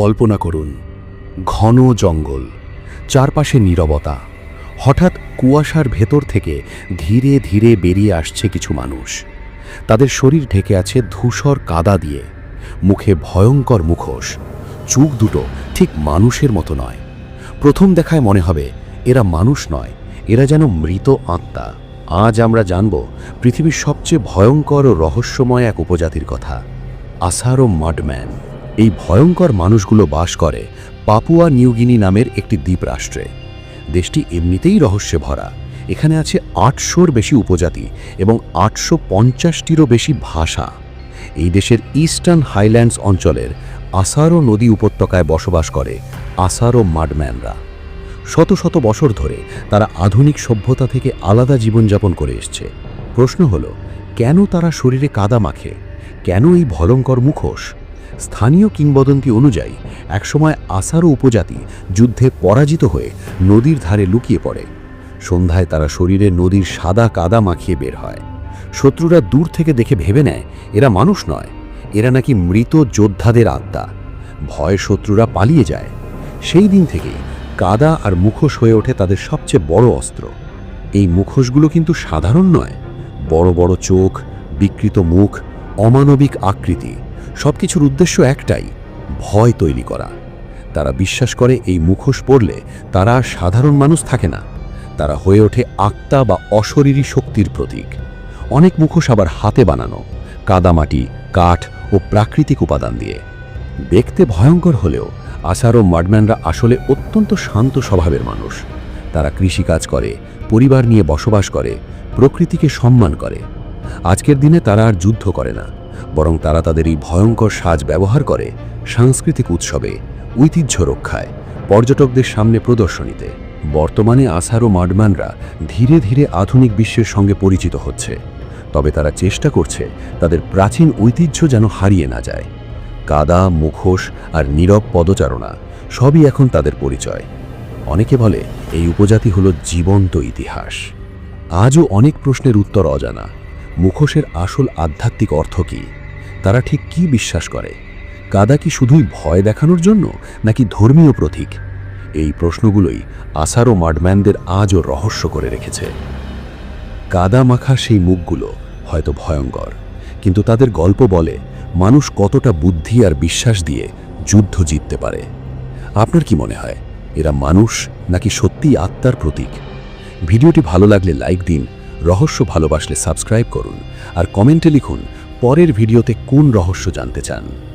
কল্পনা করুন, ঘন জঙ্গল, চারপাশে নীরবতা, হঠাৎ কুয়াশার ভেতর থেকে ধীরে ধীরে বেরিয়ে আসছে কিছু মানুষ। তাদের শরীর ঢেকে আছে ধূসর কাদা দিয়ে, মুখে ভয়ঙ্কর মুখোশ, চোখ দুটো ঠিক মানুষের মতো নয়। প্রথম দেখায় মনে হবে, এরা মানুষ নয়, এরা যেন মৃত আত্মা। আজ আমরা জানব, পৃথিবীর সবচেয়ে ভয়ঙ্কর ও রহস্যময় এক উপজাতির কথা, আসারো মাডম্যান। এই ভয়ঙ্কর মানুষগুলো বাস করে পাপুয়া নিউগিনি নামের একটি দ্বীপ রাষ্ট্রে। দেশটি এমনিতেই রহস্যে ভরা এখানে আছে আটশোর বেশি উপজাতি এবং আটশো পঞ্চাশটিরও বেশি ভাষা। এই দেশের ইস্টার্ন হাইল্যান্ডস অঞ্চলের আসারো নদী উপত্যকায় বসবাস করে আসারো মাডম্যানরা। শত শত বছর ধরে তারা আধুনিক সভ্যতা থেকে আলাদা জীবনযাপন করে এসছে। প্রশ্ন হলো, কেন তারা শরীরে কাদা মাখে? কেন এই ভয়ঙ্কর মুখোশ? স্থানীয় কিংবদন্তি অনুযায়ী, একসময় আসারো উপজাতি যুদ্ধে পরাজিত হয়ে নদীর ধারে লুকিয়ে পড়ে। সন্ধ্যায় তারা শরীরে নদীর সাদা কাদা মাখিয়ে বের হয়। শত্রুরা দূর থেকে দেখে ভেবে নেয়, এরা মানুষ নয়, এরা নাকি মৃত যোদ্ধাদের আত্মা। ভয় শত্রুরা পালিয়ে যায়। সেই দিন থেকেই কাদা আর মুখোশ হয়ে ওঠে তাদের সবচেয়ে বড় অস্ত্র। এই মুখোশগুলো কিন্তু সাধারণ নয়, বড় বড় চোখ, বিকৃত মুখ, অমানবিক আকৃতি। সবকিছুর উদ্দেশ্য একটাই, ভয় তৈরি করা। তারা বিশ্বাস করে এই মুখোশ পড়লে তারা সাধারণ মানুষ থাকে না। তারা হয়ে ওঠে আত্মা বা অশরীরী শক্তির প্রতীক। অনেক মুখোশ আবার হাতে বানানো, কাদামাটি, কাঠ ও প্রাকৃতিক উপাদান দিয়ে। দেখতে ভয়ঙ্কর হলেও আসার ও মাডম্যানরা আসলে অত্যন্ত শান্ত স্বভাবের মানুষ। তারা কৃষিকাজ করে, পরিবার নিয়ে বসবাস করে, প্রকৃতিকে সম্মান করে। আজকের দিনে তারা আর যুদ্ধ করে না। বরং তারা তাদের এই ভয়ঙ্কর সাজ ব্যবহার করে সাংস্কৃতিক উৎসবে, ঐতিহ্য রক্ষায়, পর্যটকদের সামনে প্রদর্শনীতে। বর্তমানে আসার ও মাডম্যানরা ধীরে ধীরে আধুনিক বিশ্বের সঙ্গে পরিচিত হচ্ছে। তবে তারা চেষ্টা করছে তাদের প্রাচীন ঐতিহ্য যেন হারিয়ে না যায়। কাদা, মুখোশ আর নীরব পদচারণা সবই এখন তাদের পরিচয়। অনেকে বলে, এই উপজাতি হল জীবন্ত ইতিহাস। আজও অনেক প্রশ্নের উত্তর অজানা। মুখোশের আসল আধ্যাত্মিক অর্থ কী? তারা ঠিক কি বিশ্বাস করে? কাদা কি শুধুই ভয় দেখানোর জন্য, নাকি ধর্মীয় প্রতীক? এই প্রশ্নগুলোই আসার মাডম্যানদের আজও রহস্য করে রেখেছে। কাদা মাখা সেই মুখগুলো হয়তো ভয়ঙ্কর, কিন্তু তাদের গল্প বলে মানুষ কতটা বুদ্ধি আর বিশ্বাস দিয়ে যুদ্ধ জিততে পারে। আপনার কি মনে হয়, এরা মানুষ নাকি সত্যিই আত্মার প্রতীক? ভিডিওটি ভালো লাগলে লাইক দিন রহস্য ভালোবাসলে সাবস্ক্রাইব করুন আর কমেন্টে লিখুন পরের ভিডিওতে কোন রহস্য জানতে চান।